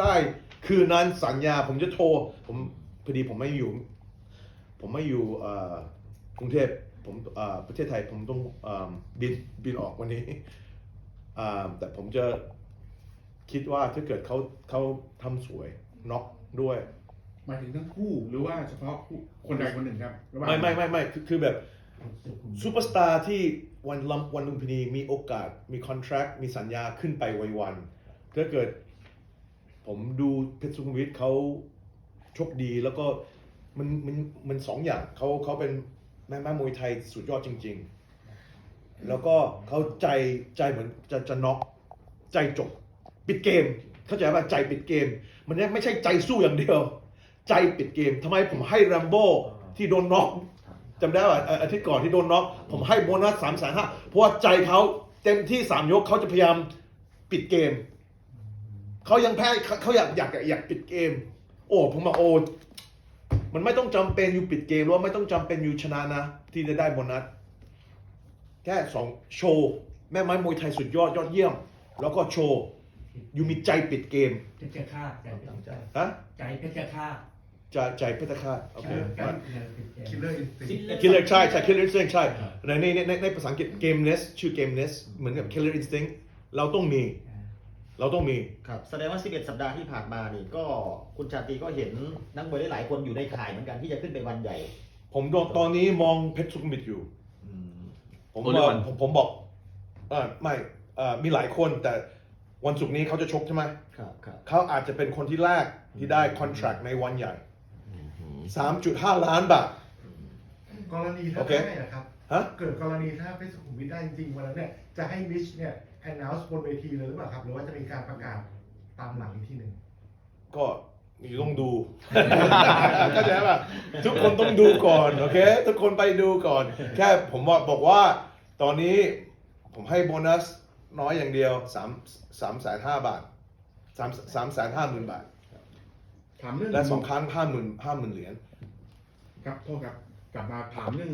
ได้คืนนั้นสัญญาผมจะโทร ผมพอดีผมไม่อยู่ ผมไม่อยู่เอ่อกรุงเทพผมเอ่อประเทศไทยผมต้องเอ่อบินบินออกวันนี้อ่าแต่ผมจะคิดว่าถ้าเกิดเขาเขาทำสวยน็อกด้วยหมายถึงทั้งคู่หรือว่าเฉพาะคู่คนใดคนหนึ่งครับระหว่างไม่ไม่ไม่ไม่คือคือแบบซูเปอร์สตาร์ที่วันลำวันลุมพินีมีโอกาสมีคอนแท c t มีสัญญาขึ้นไปไววันถ้าเกิด ผมดูเพชรสุขุมวิทเขาโชคดีแล้วก็มันมันมันสองอย่างเขาเขาเป็นแม่แม่มวยไทยสุดยอดจริง ๆ แล้วก็เขาใจใจเหมือนจะจะน็อกใจจบ ปิดเกม เข้าใจป่ะใจปิดเกม มันไม่ใช่ใจสู้อย่างเดียว ใจปิดเกมทำไมผมให้แรมโบ้ที่โดนน็อกจำได้ป่ะเอ่ออาทิตย์ก่อนที่โดนน็อกผมให้โบนัสสามแสนห้าเพราะว่าใจเขาเต็มที่สามยกเขาจะพยายามปิดเกม เขายังแพ้เขาเขาอยากอยากอยากปิดเกม โอ้ผมบอกโอ้มันไม่ต้องจำเป็นอยู่ปิดเกมหรือว่าไม่ต้องจำเป็นอยู่ชนะนะ ที่จะได้โบนัสแค่สองโชว์แม่ไม้มวยไทยสุดยอดยอดเยี่ยม แล้วก็โชว์อยู่มีใจปิดเกมเพชรฆาตใจเป็นใจฮะใจเพชรฆาตใจใจเพชรฆาตโอเคใจเพชรฆาตคิลเลอร์อินสติ้งคิลเลอร์ใช่ใช่คิลเลอร์อินสติ้งใช่ในในในในภาษาอังกฤษเกมเนสชื่อเกมเนสเหมือนกับคิลเลอร์อินสติ้งเราต้องมี เราต้องมีครับแสดงว่า 11 สัปดาห์ที่ผ่านมานี่ก็คุณชาตรีก็เห็นนักมวยหลายๆคนอยู่ในข่ายเหมือนกันที่จะขึ้นไปวันใหญ่ ผมโดนตอนนี้มองเพชรสุขุมวิทอยู่ อืมผม Only ว่า one ผมผมบอกเออไม่เอ่อมีหลายคนแต่วันศุกร์นี้เขาจะชกใช่ไหมครับครับเขาอาจจะเป็นคนที่แรกที่ได้คอนแท c t ในวันใหญ่ 3.5 ล้านบาท กรณีถ้าโอเคได้นะครับ ฮะ เกิดกรณีถ้าเพชรสุขุมวิทได้จริงๆวันนั้นเนี่ยจะให้มิชเนี่ย announce บนเวทีเลยหรือเปล่าครับ หรือว่าจะมีการประกาศตามหลังอีกทีหนึ่ง ก็อยู่ต้องดู เข้าใจป่ะทุกคนต้องดูก่อนโอเค ทุกคนไปดูก่อน แค่ผมว่าบอกว่าตอนนี้ผมให้โบนัสน้อยอย่างเดียว3 3แสนห้าบาท3 3แสนห้าหมื่นบาท ถามเรื่องและสองครั้งห้าหมื่นห้าหมื่นเหรียญ ครับโทษครับ กลับมาถามเรื่อง